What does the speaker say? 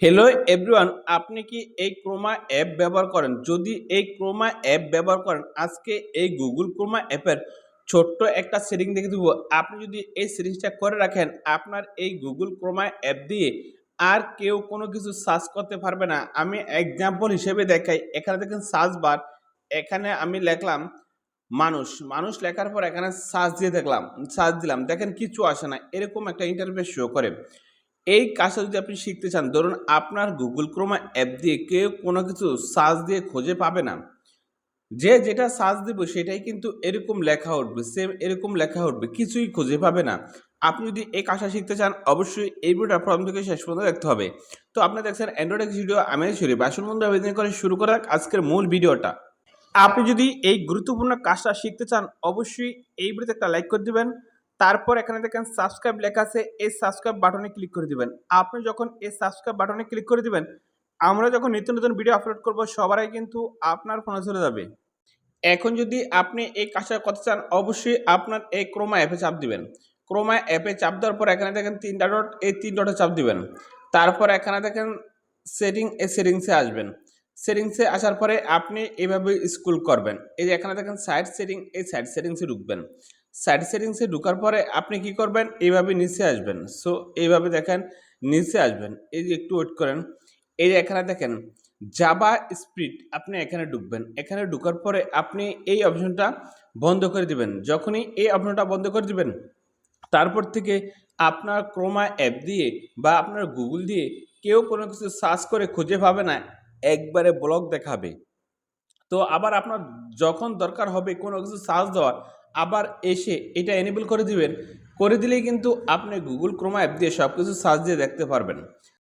Hello everyone আপনি কি এই ক্রোমা অ্যাপ ব্যবহার করেন? যদি এই ক্রোমা অ্যাপ ব্যবহার করেন, আজকে এই গুগল ক্রোমা অ্যাপের ছোট্ট একটা সেটিং দেখে দেবো। আপনি যদি এই সেটিংসটা করে রাখেন, আপনার এই গুগল ক্রোমা অ্যাপ দিয়ে আর কেউ কোনো কিছু সার্চ করতে পারবে না। আমি এক্সাম্পল হিসেবে দেখাই। এখানে দেখেন সার্চ বার এখানে আমি লেখলাম মানুষ। মানুষ লেখার পর এখানে সার্চ দিয়ে দেখলাম সার্চ দিলাম। দেখেন কিছু আসে না। এরকম একটা ইন্টারফেস শো করে। এই কাজটা যদি আপনি শিখতে চান, ধরুন আপনার গুগল ক্রোমা অ্যাপ দিয়ে কেউ কোনো কিছু সার্চ দিয়ে খুঁজে পাবে না। যে যেটা সার্চ দিব সেটাই কিন্তু এরকম লেখা উঠবে সেম এরকম লেখা উঠবে, কিছুই খুঁজে পাবে না। আপনি যদি এই কাজটা শিখতে চান, অবশ্যই এই ভিডিওটা প্রথম থেকে শেষ পর্যন্ত দেখতে হবে। তো আপনি দেখছেন অ্যান্ড্রয়েড ভিডিও আমি শরীফ আসুন বন্ধু আবেদন করে শুরু করা আজকের মূল ভিডিওটা আপনি যদি এই গুরুত্বপূর্ণ কাজটা শিখতে চান, অবশ্যই এই ভিডিওতে একটা লাইক করে দিবেন। তারপর এখানে দেখেন সাবস্ক্রাইব লেখা আছে, এই সাবস্ক্রাইব বাটনে ক্লিক করে দিবেন। আপনি যখন এই সাবস্ক্রাইব বাটনে ক্লিক করে দিবেন, আমরা যখন নিত্য নতুন ভিডিও আপলোড করব সবারই কিন্তু আপনার ফোনে চলে যাবে। এখন যদি আপনি এই কাজটা করতে চান, অবশ্যই আপনার এই ক্রোমা অ্যাপে চাপ দিবেন। ক্রোমা অ্যাপে চাপ দেওয়ার পর এখানে দেখেন তিনটা ডট এই তিন ডটে চাপ দিবেন। তারপর এখানে দেখেন সেটিং এই সেটিংসে আসবেন। সেটিংসে আসার পরে আপনি এইভাবে স্কুল করবেন। এই যে এখানে দেখেন সাইড সেটিং এই সাইড সেটিংসে ঢুকবেন। সাইড সেটিংসে ঢুকার পরে আপনি কি করবেন? এইভাবে নিচে আসবেন। সো এইভাবে দেখেন, নিচে আসবেন। এই যে একটু ওয়েট করেন। এই যে এখানে দেখেন জাবা স্পিড আপনি এখানে ঢুকবেন। এখানে ঢুকার পরে আপনি এই অপশনটা বন্ধ করে দিবেন। যখনই এই অপশনটা বন্ধ করে দিবেন, তারপর থেকে আপনার ক্রোমা অ্যাপ দিয়ে বা আপনার গুগল দিয়ে কেউ কোনো কিছু সার্চ করে খুঁজে পাবে না, একবারে ব্লগ দেখাবে। তো আবার আপনার যখন দরকার হবে কোনো কিছু সার্চ দেওয়ার আবার এসে এটা এনেবল করে দিবেন। করে দিলেই কিন্তু আপনি গুগল ক্রোমা অ্যাপ দিয়ে সব কিছু সার্চ দিয়ে দেখতে পারবেন।